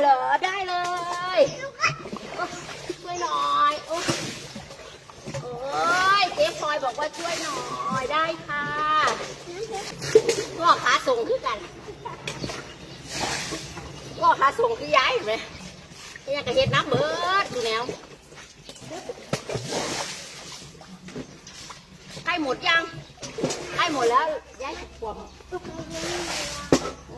เหรอ ได้เลยโอ๊ยช่วยหน่อยโอ๊ยโอ้ยเจ๊พลอยบอกว่าช่วยหน่อยได้ค่ะก็ขาส่งคือกันก็ขาส่งคือย้ายเห็นไหมนี่ก็เห็ดน้ำเบิดดูแนวใกล้หมดยังใกล้หมดแล้วย้ายสิขวบ ปุ๊บเอ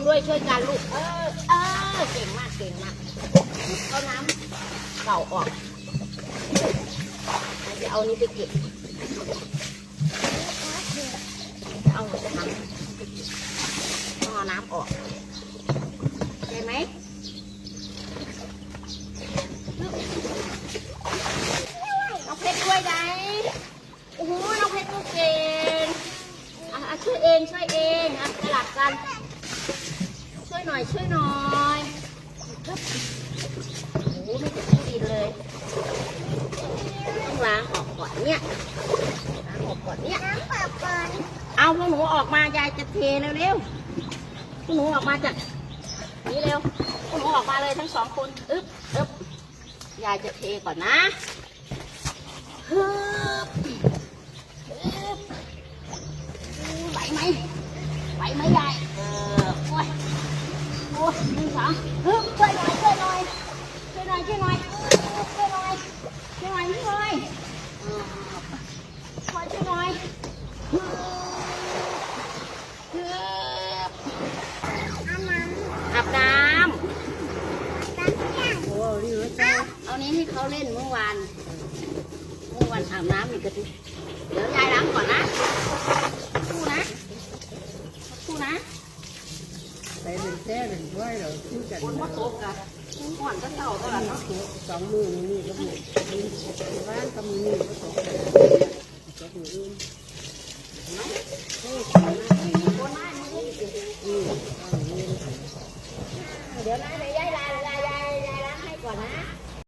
มด้วยช่วยกันลูก เออ เออ เก่งมาก เก่งมากเอาน้ำเก่าออกจะเอานี้ไปเก็บจะเอาจะทำต้องเอาน้ำออกใช่ไหมน้องเพชรช่วยได้โอ้โหน้องเพชรเก่งอะช่วยเองช่วยเองอะสลับกัน วยหน่อยช่วยหน่อยโอ้โหไม่ถึงที่ดินเลย ต้องล้างออกก่อนเนี่ย ล้างออกก่อนเนี่ย น้ำเปล่าก่อนเอาพวกหนูออกมายายจะเทเร็วๆพวกหนูออกมาจากนี่เร็วพวกหนูออกมาเลยทั้งสองคนอึ๊บอึ๊บยายจะเทก่อนนะฮึบฮึบไหวไหมไหวไหมยาย สองฮึบช่วยหน่อยช่วยหน่อยช่วยหน่อยช่วยหน่อยช่วยหน่อยช่วยหน่อยพี่บอยเออช่วยช่วยหน่อยเอาน้ำอาบน้น้ำเที่ยงำโอ้ยเอานี้ให้เขาเล่นเมื่อวานเมื่อวานอาบน้ำอีกกระติเดี๋ยวยายล้างก่อนนะคู่นะคู่นะ ไปเป็นแท้เป็นถ้วยเรา คู่กันคนมาตกอะก่อนก็เต่าเท่าไหร่เนาะสองมือนี่ก็มีบ้านก็มีนี่ก็ตกตกมืออื่นคนมามือเดี๋ยวนะเดี๋ยว